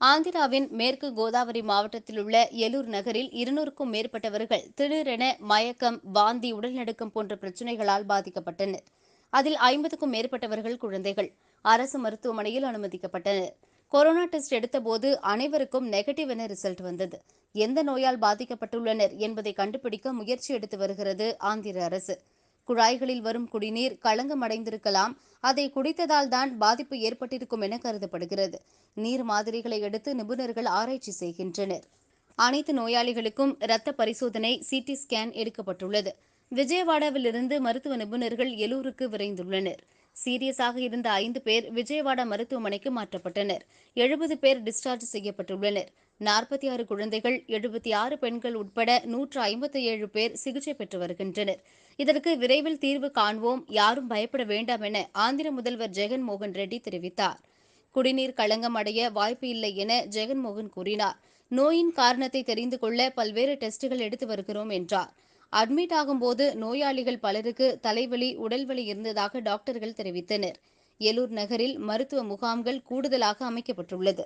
ஆந்திராவின் மேற்கு கோதாவரி மாவட்டத்தில் உள்ள எலூர் நகரில் இருநூறுக்கும் மேற்பட்டவர்கள் திடீரென மயக்கம் வாந்தி உடல்நடுக்கம் போன்ற பிரச்சினைகளால் பாதிக்கப்பட்டனர். அதில் ஐம்பதுக்கும் மேற்பட்டவர்கள் குழந்தைகள். அரசு மருத்துவமனையில் அனுமதிக்கப்பட்டனர். கொரோனா டெஸ்ட் எடுத்தபோது அனைவருக்கும் நெகட்டிவ் என ரிசல்ட் வந்தது. எந்த நோயால் பாதிக்கப்பட்டுள்ளனர் என்பதை கண்டுபிடிக்க முயற்சி எடுத்து வருகிறது ஆந்திர அரசு. குழாய்களில் வரும் குடிநீர் களங்கமடைந்திருக்கலாம். அதை குடித்ததால் தான் பாதிப்பு ஏற்பட்டிருக்கும் என கருதப்படுகிறது. நீர் மாதிரிகளை எடுத்து நிபுணர்கள் ஆராய்ச்சி செய்கின்றனர். அனைத்து நோயாளிகளுக்கும் இரத்த பரிசோதனை சிடி ஸ்கேன் எடுக்கப்பட்டுள்ளது. விஜயவாடாவிலிருந்து மருத்துவ நிபுணர்கள் எலூருக்கு விரைந்துள்ளனர். சீரியஸாக இருந்த ஐந்து பேர் விஜயவாடா மருத்துவமனைக்கு மாற்றப்பட்டனர். எழுபது பேர் டிஸ்சார்ஜ் செய்யப்பட்டுள்ளனர். நாற்பத்தி ஆறு குழந்தைகள் எழுபத்தி ஆறு பெண்கள் உட்பட நூற்று ஐம்பத்தி ஏழு பேர் சிகிச்சை பெற்று வருகின்றனர். இதற்கு விரைவில் தீர்வு காண்போம். யாரும் பயப்பட வேண்டாம் என ஆந்திர முதல்வர் ஜெகன் மோகன் ரெட்டி தெரிவித்தார். குடிநீர் களங்கம் அடைய வாய்ப்பு இல்லை என ஜெகன்மோகன் கூறினார். நோயின் காரணத்தை தெரிந்து கொள்ள பல்வேறு டெஸ்டுகள் எடுத்து வருகிறோம் என்றார். அட்மிட் ஆகும்போது நோயாளிகள் பலருக்கு தலைவலி உடல்வலி இருந்ததாக டாக்டர்கள் தெரிவித்தனர். எலூர் நகரில் மருத்துவ முகாம்கள் கூடுதலாக அமைக்கப்பட்டுள்ளது.